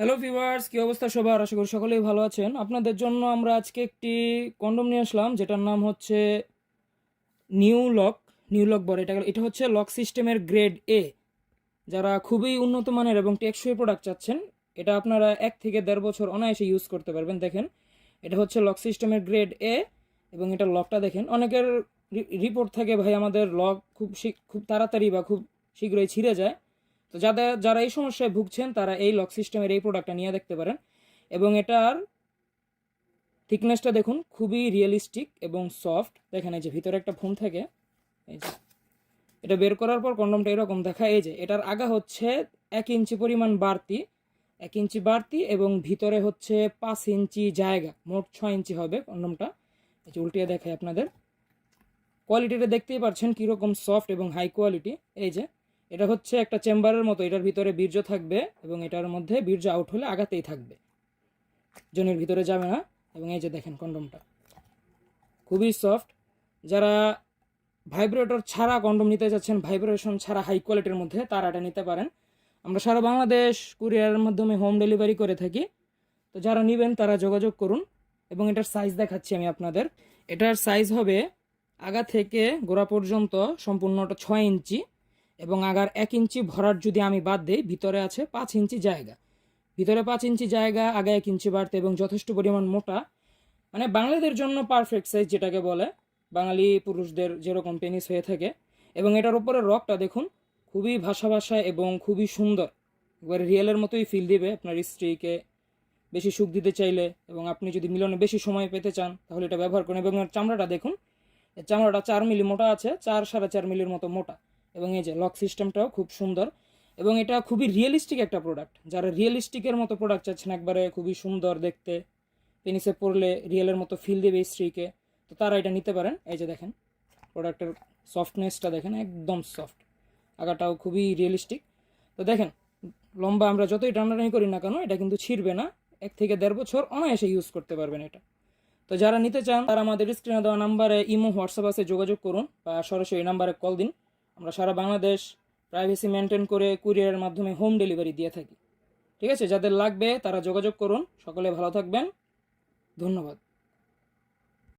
Hello viewers কি অবস্থা সবার? আশা করি সকলেই ভালো আছেন। আপনাদের জন্য আমরা আজকে একটি কন্ডম নিয়ে আসলাম, যেটার নাম হচ্ছে নিউ লক নিউ লক বলে এটা এটা হচ্ছে লক সিস্টেমের গ্রেড এ যারা খুবই উন্নত মানের এবং টেকসই প্রোডাক্ট চাচ্ছেন, এটা আপনারা এক থেকে দেড় বছর অনায়াসে ইউজ করতে পারবেন। দেখেন, এটা হচ্ছে লক সিস্টেমের গ্রেড এ এবং এটা লকটা দেখেন। অনেকের রিপোর্ট থাকে, ভাই, আমাদের লক খুব খুব তাড়াতাড়ি বা খুব শীঘ্রই ছিঁড়ে যায়। তো যাদের, যারা এই সমস্যায় ভুগছেন, তারা এই লক সিস্টেমের এই প্রোডাক্টটা নিয়ে দেখতে পারেন। এবং এটার থিকনেসটা দেখুন, খুবই রিয়েলিস্টিক এবং সফট দেখেন এই যে ভিতরে একটা ফোন থাকে, এই যে। এটা বের করার পর কন্ডমটা এরকম দেখা এই যে, এটার আগা হচ্ছে এক ইঞ্চি পরিমাণ বাড়তি, এক ইঞ্চি বাড়তি এবং ভিতরে হচ্ছে পাঁচ ইঞ্চি জায়গা, মোট ছয় ইঞ্চি হবে কন্ডমটা এই যে উল্টিয়ে দেখায় আপনাদের। কোয়ালিটিটা দেখতেই পাচ্ছেন কীরকম সফট এবং হাই কোয়ালিটি এই যে। এটা হচ্ছে একটা চেম্বারের মতো, এটার ভিতরে বীর্য থাকবে এবং এটার মধ্যে বীর্য আউট হলে আগাতেই থাকবে। জনের ভিতরে যাবে না এবং এই যে দেখেন কন্ডমটা। খুবই সফট যারা ভাইব্রেটর ছাড়া কন্ডম নিতে যাচ্ছেন ভাইব্রেশন ছাড়া হাই কোয়ালিটির মধ্যে, তারা এটা নিতে পারেন। আমরা সারা বাংলাদেশ কুরিয়ারের মাধ্যমে হোম ডেলিভারি করে থাকি। তো যারা নেবেন, তারা যোগাযোগ করুন এবং এটার সাইজ দেখাচ্ছি আমি আপনাদের। এটার সাইজ হবে আগা থেকে গোড়া পর্যন্ত সম্পূর্ণটা ছয় ইঞ্চি। এবং আগার এক ইঞ্চি ভরার যদি আমি বাদ দিই, ভিতরে আছে পাঁচ ইঞ্চি জায়গা। ভিতরে পাঁচ ইঞ্চি জায়গা আগে এক ইঞ্চি বাড়তে এবং যথেষ্ট পরিমাণ মোটা। মানে বাঙালিদের জন্য পারফেক্ট সাইজ যেটাকে বলে, বাঙালি পুরুষদের যেরকম পেনিস হয়ে থাকে। এবং এটার উপরে রকটা দেখুন, খুবই ভাষা ভাষা এবং খুবই সুন্দর। একবারে রিয়েলের মতোই ফিল দিবে আপনার স্ত্রীকে। বেশি সুখ দিতে চাইলে এবং আপনি যদি মিলনে বেশি সময় পেতে চান, তাহলে এটা ব্যবহার করুন। এবং চামড়াটা দেখুন চামড়াটা চার মিলি মোটা আছে, চার সাড়ে চার মিলির মতো মোটা। এবং এই যে লক সিস্টেমটাও খুব সুন্দর এবং এটা খুবই রিয়েলিস্টিক একটা প্রোডাক্ট যারা রিয়েলিস্টিকের মতো প্রোডাক্ট চাচ্ছেন একবারে খুবই সুন্দর দেখতে পেনিসে পড়লে রিয়েলের মতো ফিল দেবে স্ত্রীকে, তো তারা এটা নিতে পারেন। এই যে দেখেন প্রোডাক্টের সফটনেসটা দেখেন, একদম সফট আগাটাও খুবই রিয়েলিস্টিক তো দেখেন, লম্বা আমরা যতই টানাটানি করি না কেন, এটা কিন্তু ছিঁড়বে না। এক থেকে দেড় বছর অনায়াসে ইউজ করতে পারবেন এটা। তো যারা নিতে চান, তারা আমাদের স্ক্রিনে দেওয়া নাম্বারে ইমো, হোয়াটসঅ্যাপ আছে, যোগাযোগ করুন বা সরাসরি এই নাম্বারে কল দিন। আমরা সারা বাংলাদেশ প্রাইভেসি মেনটেন করে কুরিয়ারের মাধ্যমে হোম ডেলিভারি দিয়ে থাকি। ঠিক আছে? যাদের লাগবে তারা যোগাযোগ করুন। সকলে ভালো থাকবেন। ধন্যবাদ।